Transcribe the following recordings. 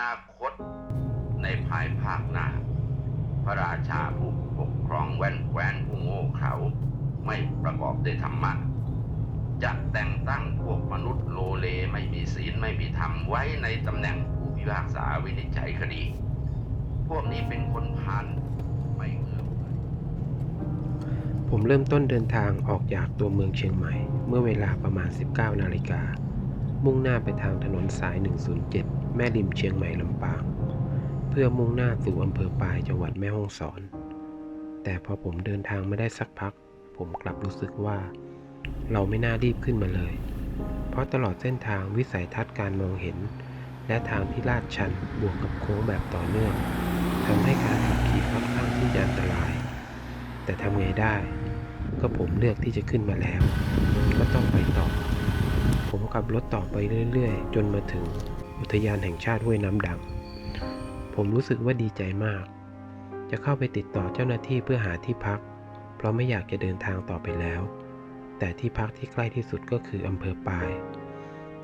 นาคตในภายภาคหน้า พระราชาผู้ปกครองแว่นแคว้นผู้โง่เขลาไม่ประกอบด้วยธรรมะจะแต่งตั้งพวกมนุษย์โลเลไม่มีศีลไม่มีธรรมไว้ในตำแหน่งผู้พิพากษาวินิจฉัยคดี พวกนี้เป็นคนพาลไม่เอื้อผมเริ่มต้นเดินทางออกจากตัวเมืองเชียงใหม่ เมื่อเวลาประมาณ 19 นาฬิกา มุ่งหน้าไปทางถนนสาย 107 แม่ริมเชียงใหม่ลำปาง เพื่อมุ่งหน้าสู่อำเภอปลายจังหวัดแม่ฮ่องสอน แต่พอผมเดินทางไม่ได้สักพัก ผมกลับรู้สึกว่า เราไม่น่ารีบขึ้นมาเลย เพราะตลอดเส้นทางวิสัยทัศน์การมองเห็น และทางที่ลาดชันบวกกับโค้งแบบต่อเนื่องทำให้การขับขี่ค่อนข้างที่จะอันตราย แต่ทำไงได้ ก็ผมเลือกที่จะขึ้นมาแล้ว ก็ต้องไปต่อ ผมขับรถต่อไปเรื่อย ๆ จนมาถึง อุทยานแห่งชาติห้วยน้ำดัง ผมรู้สึกว่าดีใจมาก จะเข้าไปติดต่อเจ้าหน้าที่เพื่อหาที่พัก เพราะไม่อยากจะเดินทางต่อไปแล้ว แต่ที่พักที่ใกล้ที่สุดก็คืออำเภอปาย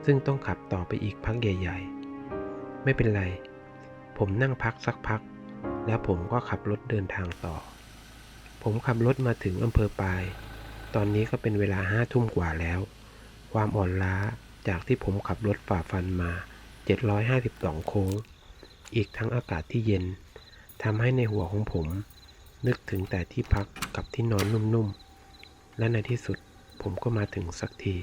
ซึ่งต้องขับต่อไปอีกพักใหญ่ ๆ ไม่เป็นไร ผมนั่งพักสักพัก แล้วผมก็ขับรถเดินทางต่อ ผมขับรถมาถึงอำเภอปาย ตอนนี้ก็เป็นเวลาห้าทุ่มกว่าแล้ว ความอ่อนล้าจากที่ผมขับรถฝ่าฟันมา 752 โค้ง อีกทั้งอากาศที่เย็นทำให้ในหัวของผม นึกถึงแต่ที่พักกับที่นอนนุ่มๆ และในที่สุดผมก็มาถึงสักที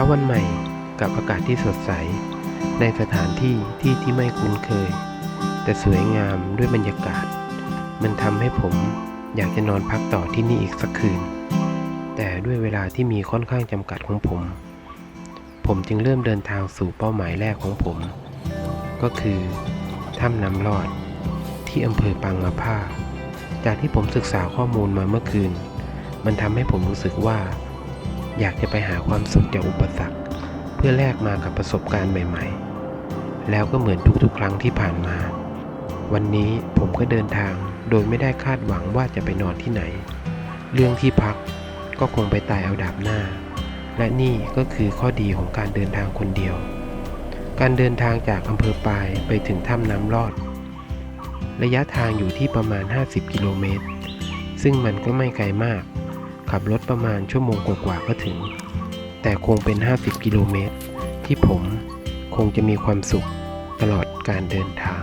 าวันใหม่กับอากาศที่สดใส ในสถานที่ที่ที่ไม่คุ้นเคย แต่สวยงามด้วยบรรยากาศ มันทำให้ผมอยากจะนอนพักต่อที่นี่อีกสักคืน แต่ด้วยเวลาที่มีค่อนข้างจำกัดของผม ผมจึงเริ่มเดินทางสู่เป้าหมายแรกของผม ก็คือถ้ำน้ำลอด ที่อำเภอปางมะผ้า จากที่ผมศึกษาข้อมูลมาเมื่อคืน มันทำให้ผมรู้สึกว่า อยากจะไปหาความสุขจากอุปสรรค เพื่อแลกมากับประสบการณ์ใหม่ ๆ แล้วก็เหมือนทุกๆ ครั้งที่ผ่านมา วันนี้ผมก็เดินทางโดยไม่ได้คาดหวังว่าจะไปนอนที่ไหน เรื่องที่พักก็คงไปตายเอาดาบหน้า และนี่ก็คือข้อดีของการเดินทางคนเดียว การเดินทางจากอำเภอปายไปถึงถ้ำน้ำลอด ระยะทางอยู่ที่ประมาณ 50 กิโลเมตร ซึ่งมันก็ไม่ไกลมาก ขับรถประมาณชั่วโมงกว่าๆก็ถึง แต่คงเป็น 50 กิโลเมตร ที่ผมคงจะมีความสุขตลอดการเดินทาง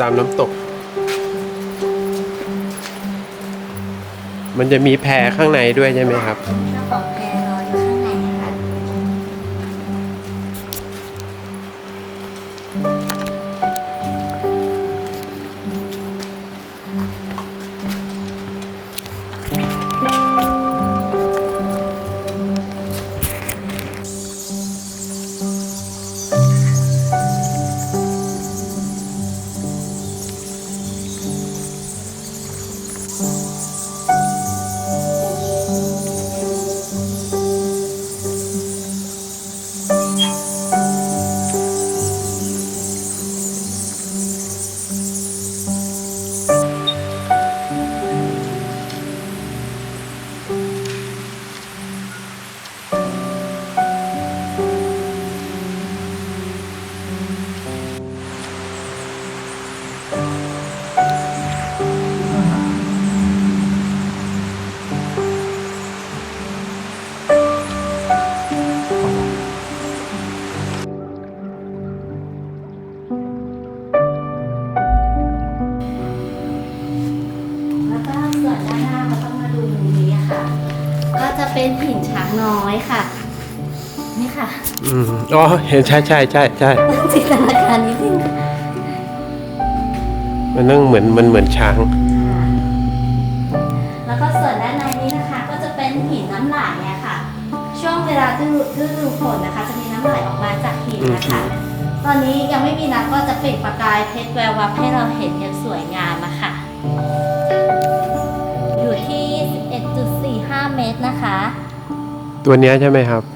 ตามน้ำตก มันจะมีแพข้างในด้วยใช่ไหมครับเจ้าของแพ แอืมอ๋อเห็นใช่ใช่ใช่ใช่จินตนาการนิดนึงค่ะมันนั่งเหมือนมันเหมือนช้าง แล้วก็ส่วนด้านในนี้นะคะ ก็จะเป็นหินน้ำไหลอะค่ะ ช่วงเวลาฤดูฤดูฝนนะคะ จะมีน้ำไหลออกมาจากหินนะคะ ตอนนี้ยังไม่มีน้ำก็จะเปล่งประกายเพชรแวววับให้เราเห็นอย่างสวยงามอะค่ะ อยู่ที่ 11.45 เมตรนะคะ ตัวเนี้ยใช่ไหมครับค่ะ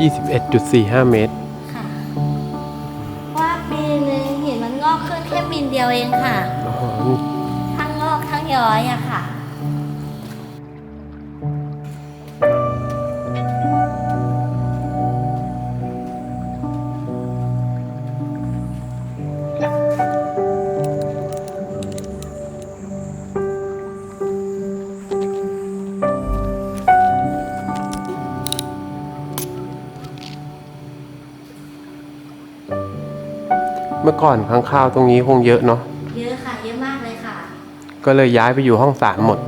21.45 เมตร ค่ะ ว่าปีหนึ่งหินมันงอกขึ้นแค่มิลเดียวเองค่ะอ๋อทั้งงอกทั้งย้อยอะค่ะ เมื่อก่อนข้างข้าวตรงนี้คงเยอะเนาะ เยอะค่ะ เยอะมากเลยค่ะ ก็เลยย้ายไปอยู่ห้องสามหมด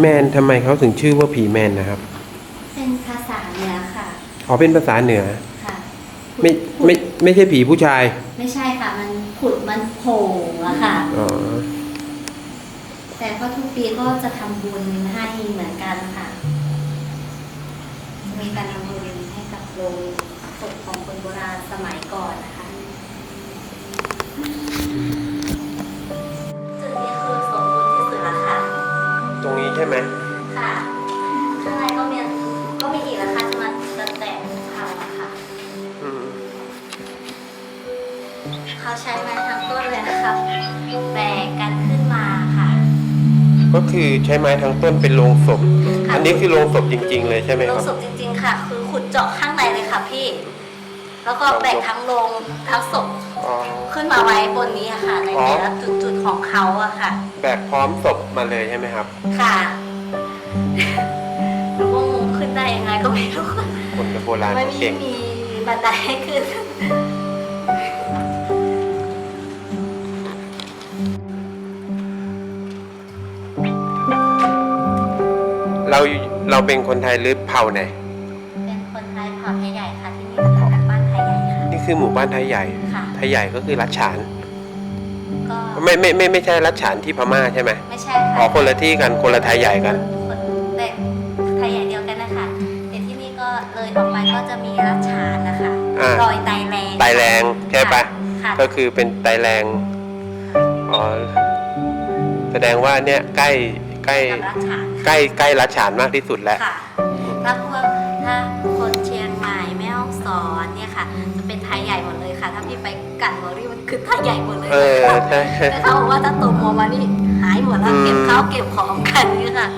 แมนทำไมเขาถึงชื่อว่าผีแมนนะครับ เป็นภาษาเหนือค่ะ อ๋อเป็นภาษาเหนือ ค่ะไม่ไม่ไม่ใช่ผีผู้ชาย ไม่ใช่ค่ะ มันผุดมันโผล่อะค่ะ อ๋อ แต่ก็ทุกปีก็จะทำบุญให้เหมือนกันค่ะ มีการทำบุญให้กับโรงศพของคนโบราณสมัยก่อนนะคะ ตรงนี้ใช่ไหมค่ะข้างในก็มีก็มีอีกนะคะจะมาจะแตะเขาอะค่ะ อืมเขาใช้ไม้ทั้งต้นเลยนะคบแบกกันขึ้นมาค่ะ ก็คือใช้ไม้ทั้งต้นเป็นโรงศพอันนี้คือโรงศพจริง ๆ เลยใช่ไหมโรคงรับ ศพจริง ๆ ค่ะ คือขุดเจาะข้างในเลยค่ะพี่ แล้วก็แบกทั้งโรงทั้งศพขึ้นมาไว้บนนี้ค่ะ ในอ๋อ แต่ละจุดๆของเขาอะค่ะ แบกพร้อมศพมาเลยใช่ไหมครับ ค่ะหนูก็งงขึ้นได้ยังไงก็ไม่รู้คนโบราณไม่เขามีเก่งมีบันไดให้ขึ้น เราเราเป็นคนไทยหรือเผ่าไหนเป็นคนไทยเผ่าไทยใหญ่ค่ะที่นี่นะคะบ้านไทยใหญ่ค่ะนี่คือหมู่บ้านไทยใหญ่ค่ะ ไทยใหญ่ก็คือรัชฉานก็ ไม่ไม่ไม่ไม่ใช่รัชฉานที่พม่าใช่ไหมไม่ใช่อ๋อค่ะคนละที่กันคนละไทยใหญ่กัน คนแต่ไทยใหญ่เดียวกันนะคะแต่ที่นี่ก็เลยออกไปก็จะมีรัชฉานนะคะอ่าดอยไตแรงไตแรงใช่ปะค่ะก็คือเป็นไตแรงอ๋อแสดงว่าเนี่ยใกล้ใกล้กับรัชฉานใกล้ใกล้รัชฉานมากที่สุดแล้ว ค่ะ ถ้าพวกถ้าค พี่ไปกันวอรี่มันคือไทยใหญ่หมดเลยเออใช่ แต่เขาบอกว่าถ้าตกหัวมานี่หายหมดแล้วอืมเก็บข้าวเก็บของกันนี่ค่ะ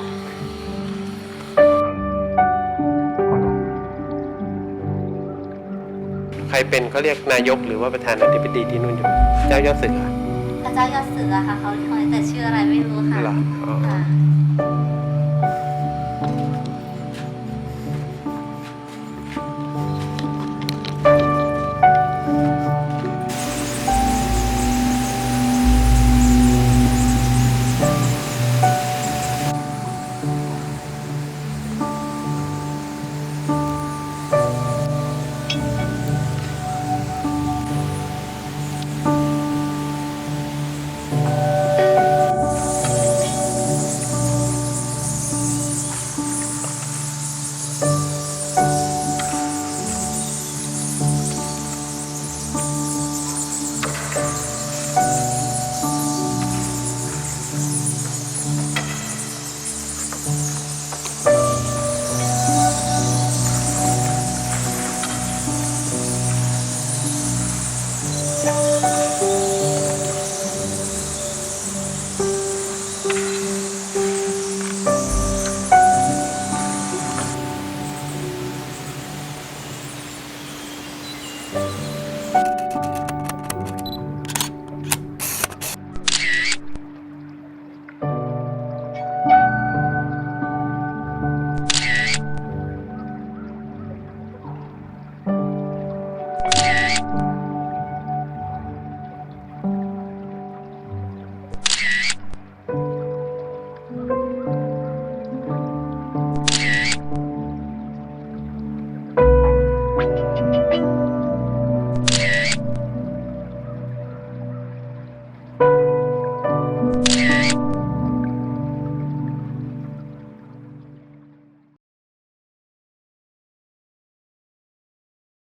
ใครเป็นเขาเรียกนายกหรือว่าประธานาธิบดีที่นู่นอยู่ เจ้ายอดศึกเหรอพระเจ้ายอดเสือค่ะเขาคอยแต่ชื่ออะไรไม่รู้ค่ะเหรออ๋อ ค่ะ